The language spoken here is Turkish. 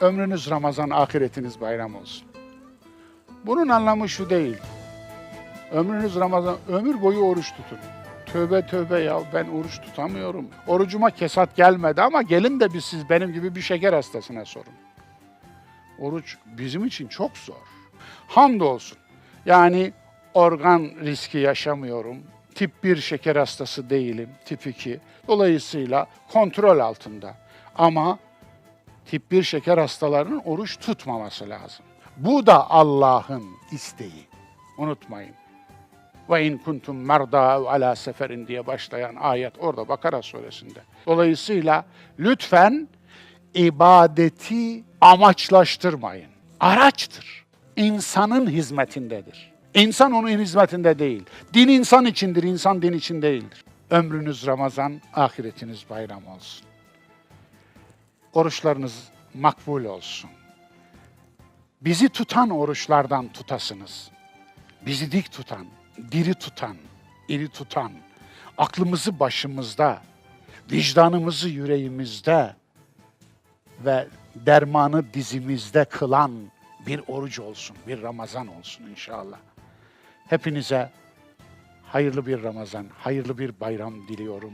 Ömrünüz Ramazan, ahiretiniz bayram olsun. Bunun anlamı şu değil. Ömrünüz Ramazan, ömür boyu oruç tutun. Tövbe tövbe ya ben oruç tutamıyorum. Orucuma kesat gelmedi ama gelin de bir siz benim gibi bir şeker hastasına sorun. Oruç bizim için çok zor. Hamdolsun. Yani organ riski yaşamıyorum. Tip 1 şeker hastası değilim. Tip 2. Dolayısıyla kontrol altında. Ama tip 1 şeker hastalarının oruç tutmaması lazım. Bu da Allah'ın isteği. Unutmayın. Ve in kuntum merda ala seferin diye başlayan ayet orada Bakara suresinde. Dolayısıyla lütfen ibadeti amaçlaştırmayın. Araçtır. İnsanın hizmetindedir. İnsan onun hizmetinde değil. Din insan içindir, insan din için değildir. Ömrünüz Ramazan, ahiretiniz bayram olsun. Oruçlarınız makbul olsun. Bizi tutan oruçlardan tutasınız. Bizi dik tutan, diri tutan, iri tutan, aklımızı başımızda, vicdanımızı yüreğimizde ve dermanı dizimizde kılan bir oruç olsun, bir Ramazan olsun inşallah. Hepinize hayırlı bir Ramazan, hayırlı bir bayram diliyorum.